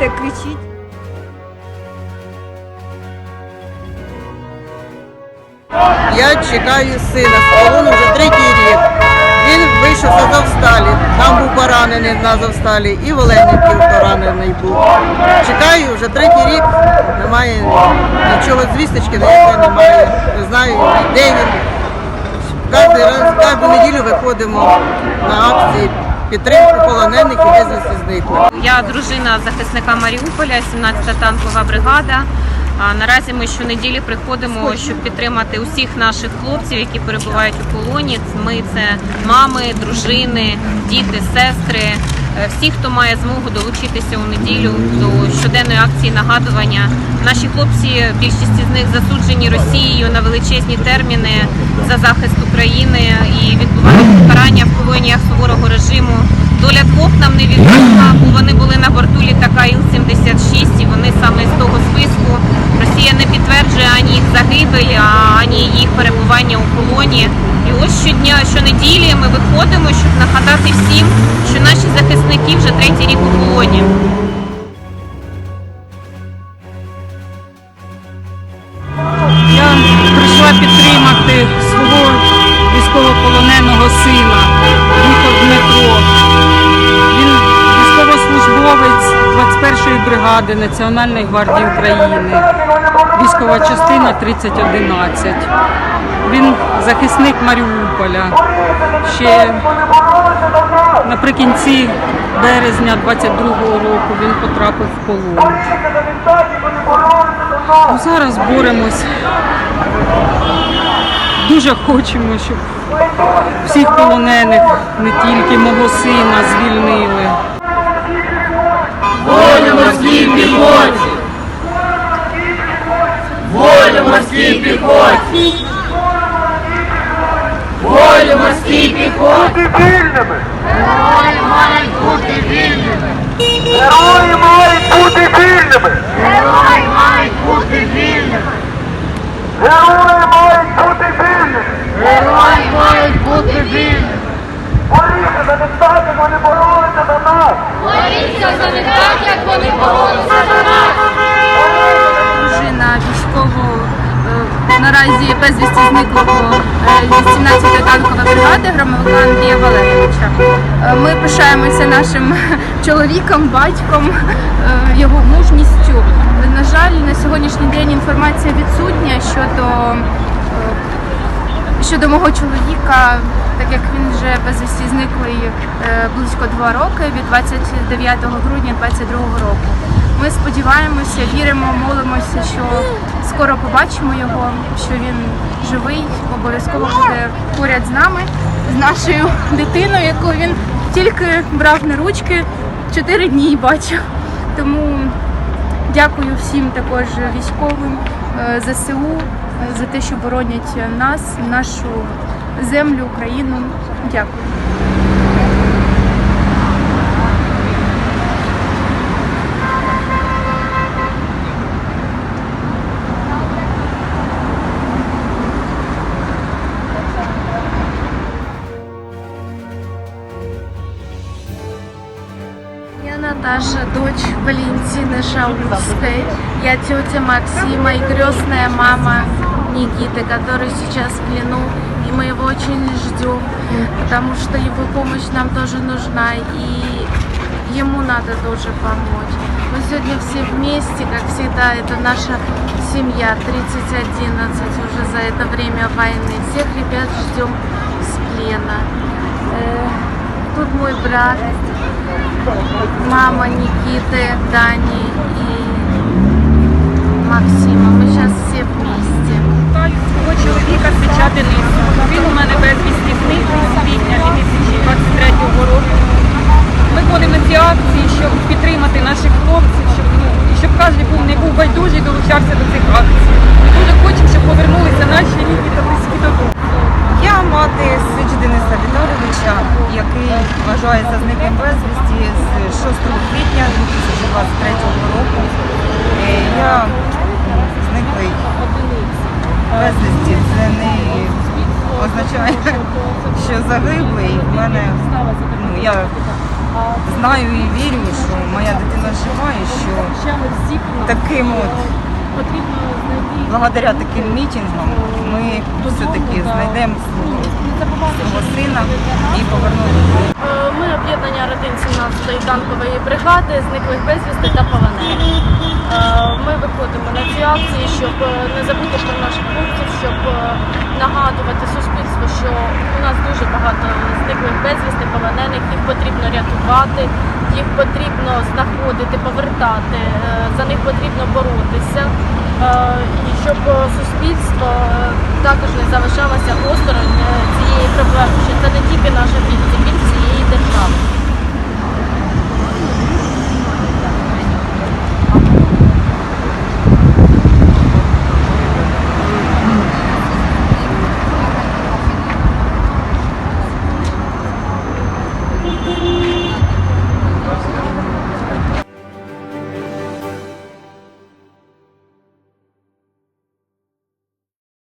кричите, кричіть. Я чекаю сина з полону вже третій рік. Він вийшов з Завсталі. Там був поранений на завсталі і в Оленівці поранений був. Чекаю вже третій рік, немає нічого звісточки, ніякої немає. Не знаю, де він. Кожну неділю виходимо на акції підтримки полонених і безвісти зниклих. Я дружина захисника Маріуполя, 17-та танкова бригада. А наразі ми щонеділі приходимо, щоб підтримати усіх наших хлопців, які перебувають у полоні. Ми це мами, дружини, діти, сестри, всі, хто має змогу долучитися у неділю до щоденної акції нагадування. Наші хлопці, більшість з них засуджені Росією на величезні терміни за захист України і відбувають покарання в колоніях суворого режиму. Доля двох нам невідома, бо вони були на борту літака Іл-76 і вони саме з того списку. Росія не підтверджує ані їх загибель, а- їх перебування у полоні. І ось щодня, щонеділі ми виходимо, щоб нагадати всім, що наші захисники вже третій рік у полоні. Бригади Національної гвардії України, військова частина 3011. Він захисник Маріуполя. Ще наприкінці березня 22-го року він потрапив в полон. Ну, Зараз боремось. Дуже хочемо, щоб всіх полонених, не тільки мого сина, звільнили. Морській піхоті! Волю морській піхоті! Волю морській піхоті! вільними! Герої мають бути вільними! Герої мають бути вільними! Герої мають бути вільними! Герої мають бути вільними! Герої мають бути вільними! Боріться за не так, за нас! Боріться за них так, як вони боролися за нас! дружина військового е, наразі безвісті зниклого е, 18-ї танкова бригада громовика Андрія Валерійовича. Е, Ми пишаємося нашим чоловіком, батьком, е, його мужністю. На жаль, на сьогоднішній день інформація відсутня щодо е, щодо мого чоловіка, так як він вже безвісті зниклий е, близько два роки від 29 грудня 22 року. Ми сподіваємося, віримо, молимося, що скоро побачимо його, що він живий, обов'язково буде поряд з нами, з нашою дитиною, яку він тільки брав на ручки чотири дні і бачив. Тому Дякую всім також військовим е, ЗСУ за те, що боронять нас, нашу землю, Україну. Дякую. Наташа, дочь Валентины Шаульской. Я тетя Максима и крестная мама Никиты, который сейчас в плену. И мы его очень ждем, потому что его помощь нам тоже нужна. И ему надо тоже помочь. Мы сегодня все вместе, как всегда, это наша семья 3011 уже за это время войны. Всех ребят ждем с плена. Э, Тут мой брат, мама Никиты, Дани и чоловіка Сича Він у мене безвісті зниклий з квітня 2023 року. Ми ходимо на ці акції, щоб підтримати наших хлопців, щоб, ну, і щоб кожен був не був байдужий, долучався до цих акцій. Ми дуже хочемо, щоб повернулися наші рідні та близькі додому. Я мати Сич Дениса Віталійовича, який вважається зниклим безвісті з 6 квітня 2023 року. Е, Я м, зниклий безвісті. Це не означає, що загиблий. В мене ну, я знаю і вірю, що моя дитина жива і що таким от благодаря таким мітингам ми все-таки знайдемо свого, сина і повернемо. Е, Ми об'єднання родин 17-ї танкової бригади, зниклих безвісти та полонених. Е, Ми виходимо на ці акції, щоб е, не забути про наших хлопців, щоб е, нагадувати суспільству, що у нас дуже багато зниклих безвісти, полонених, їх потрібно рятувати, їх потрібно знаходити, повертати, е, за них потрібно боротися. Е, І щоб суспільство також не залишалося осторонь е, цієї проблеми, що це не